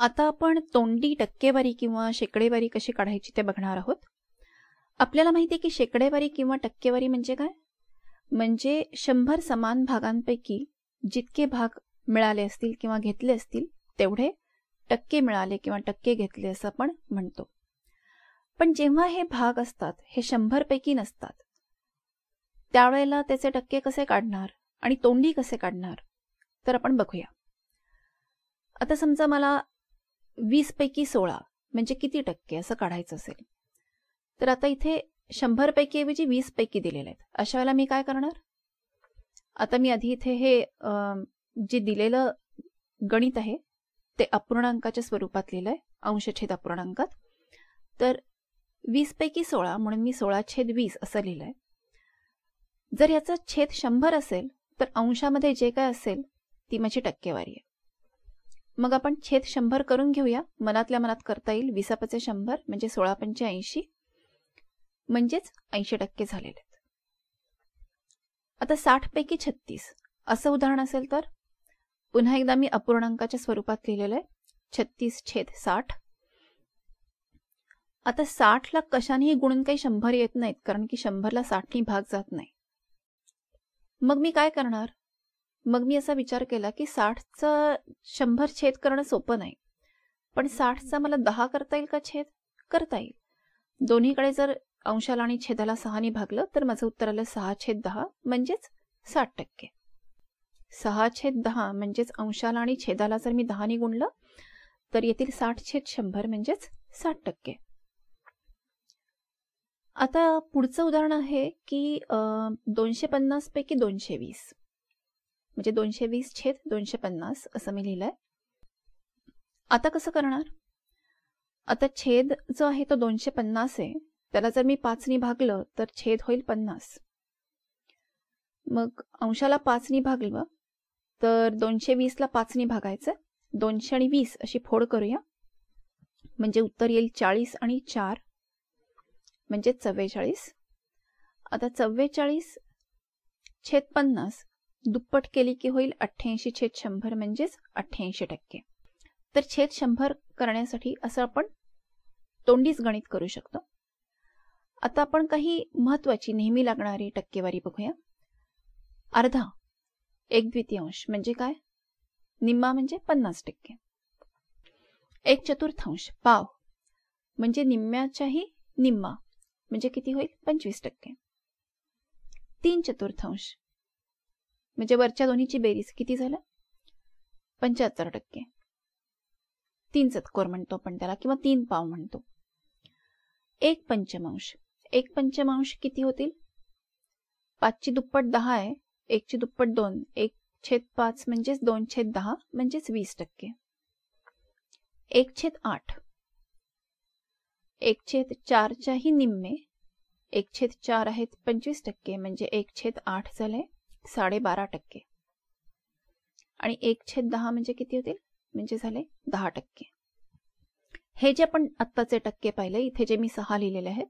आता आपण तोंडी टक्केवारी किंवा शेकडेवारी कशी काढायची ते बघणार आहोत. आपल्याला माहिती आहे की शेकडेवारी किंवा टक्केवारी म्हणजे काय? म्हणजे शंभर समान भागांपैकी जितके भाग मिळाले असतील किंवा घेतले असतील तेवढे टक्के मिळाले किंवा टक्के घेतले असं आपण म्हणतो. पण जेव्हा हे भाग असतात हे शंभरपैकी नसतात त्यावेळेला त्याचे टक्के कसे काढणार आणि तोंडी कसे काढणार तर आपण बघूया. आता समजा मला वीस पैकी सोळा म्हणजे किती टक्के असं काढायचं असेल? तर आता इथे शंभर पैकी ऐवजी वीस पैकी दिलेले आहेत. अशा वेळेला मी काय करणार? आता मी आधी इथे हे जे दिलेलं गणित आहे ते अपूर्णांकाच्या स्वरूपात लिहिलंय अंशछेद अपूर्णांकात. तर वीस पैकी सोळा म्हणून मी सोळा छेद वीस असं लिहिलंय. जर याचा छेद शंभर असेल तर अंशामध्ये जे काय असेल ती माझी टक्केवारी आहे. मग आपण छेद शंभर करून घेऊया. मनातल्या मनात करता येईल. विसापचे शंभर म्हणजे सोळा पंचे ऐंशी. म्हणजेच ऐंशी टक्के झालेले आहेत. आता साठ पैकी छत्तीस. असं उदाहरण असेल तर? पुन्हा एकदा मी अपूर्णांकाच्या स्वरूपात लिहिलेलं आहे. छत्तीस छेद साठ. आता साठला कशानेही गुणून काही शंभर येत नाहीत कारण की शंभरला साठनी भाग जात नाही. मग मी काय करणार? मग मी असा विचार केला की साठचं शंभर छेद करणं सोपं नाही. पण साठचा मला दहा करता येईल का छेद? करता येईल. दोन्हीकडे जर अंशाला आणि छेदाला सहाने भागलं तर माझं उत्तर आलं सहा छेद दहा म्हणजेच साठ टक्के. सहा छेद दहा म्हणजेच अंशाला आणि छेदाला जर मी दहाने गुणलं तर येथील साठ छेद शंभर म्हणजेच साठ टक्के. आता पुढचं उदाहरण आहे की दोनशे पन्नास पैकी दोनशे वीस. म्हणजे दोनशे वीस छेद दोनशे पन्नास असं मी लिहिलंय. आता कसं करणार? आता छेद जो आहे तो दोनशे पन्नास आहे. त्याला जर मी पाचनी भागलं तर छेद होईल पन्नास. मग अंशाला पाचनी भागलं तर दोनशे वीसला पाचनी भागायचं. दोनशे आणि वीस अशी फोड करूया. म्हणजे उत्तर येईल चाळीस आणि चार. म्हणजे चव्वेचाळीस. आता चव्वेचाळीस छेद पन्नास. दुप्पट केली की होईल अठ्ठ्याऐंशी छेद शंभर म्हणजेच अठ्ठ्याऐंशी टक्के. तर छेद शंभर करण्यासाठी असं आपण तोंडीच गणित करू शकतो. आता आपण काही महत्वाची नेहमी लागणारी टक्केवारी बघूया. अर्धा एक द्वितीयांश म्हणजे काय? निम्मा म्हणजे पन्नास टक्के. एक चतुर्थांश पाव म्हणजे निम्म्याच्याही निम्मा म्हणजे किती होईल? पंचवीस टक्के. तीन चतुर्थांश म्हणजे वरच्या दोन्हीची बेरीज किती झालं पंच्याहत्तर टक्के. तीन चतकोर म्हणतो आपण त्याला किंवा तीन पाव म्हणतो. एक पंचमांश. एक पंचमांश किती होतील? पाचची दुप्पट दहा आहे. एकची दुप्पट दोन. एक छेद पाच म्हणजेच दोन छेद दहा म्हणजेच वीस टक्के. एक छेद आठ. एक छेद चारच्याही निम्मे एक छेद चार आहेत पंचवीस टक्के. म्हणजे एक छेद आठ झाले साडेबारा टक्के. आणि एक छेद दहा म्हणजे किती होतील? म्हणजे झाले दहा टक्के. हे जे आपण आत्ताचे टक्के पाहिले इथे जे मी सहा लिहिलेले आहेत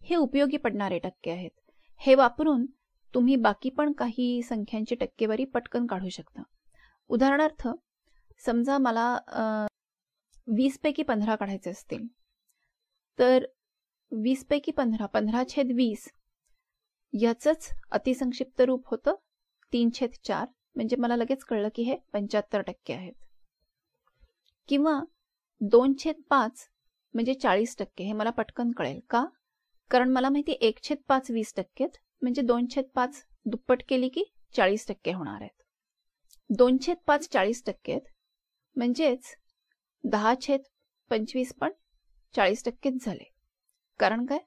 हे उपयोगी पडणारे टक्के आहेत. हे वापरून तुम्ही बाकी पण काही संख्यांची टक्केवारी पटकन काढू शकता. उदाहरणार्थ समजा मला वीस पैकी पंधरा काढायचे असतील. तर वीस पैकी पंधरा पंधरा छेद वीस याचंच अतिसंक्षिप्त रूप होतं. तीन छेद चार म्हणजे मला लगेच कळलं की हे पंच्याहत्तर टक्के आहेत. किंवा दोन छेद पाच म्हणजे चाळीस टक्के हे मला पटकन कळेल का? कारण मला माहिती एक छेद पाच वीस टक्केत म्हणजे दोन छेद पाच दुप्पट केली की चाळीस टक्के होणार आहेत. दोन छेद पाच चाळीस टक्केत म्हणजेच दहा छेद पंचवीस पण चाळीस टक्केच झाले. कारण काय?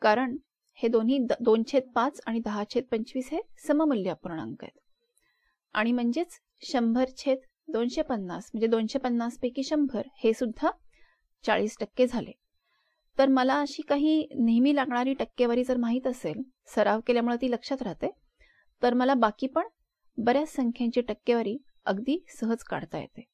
कारण हे दोन्ही दोन छेद पाच आणि दहा छेद पंचवीस हे सममूल्य अपूर्णांक आहेत. आणि म्हणजेच शंभर छेद दोनशे पन्नास म्हणजे दोनशे पन्नास पैकी शंभर हे सुद्धा चाळीस टक्के झाले. तर मला अशी काही नेहमी लागणारी टक्केवारी जर माहीत असेल सराव केल्यामुळे ती लक्षात राहते तर मला बाकी पण बऱ्याच संख्यांची टक्केवारी अगदी सहज काढता येते.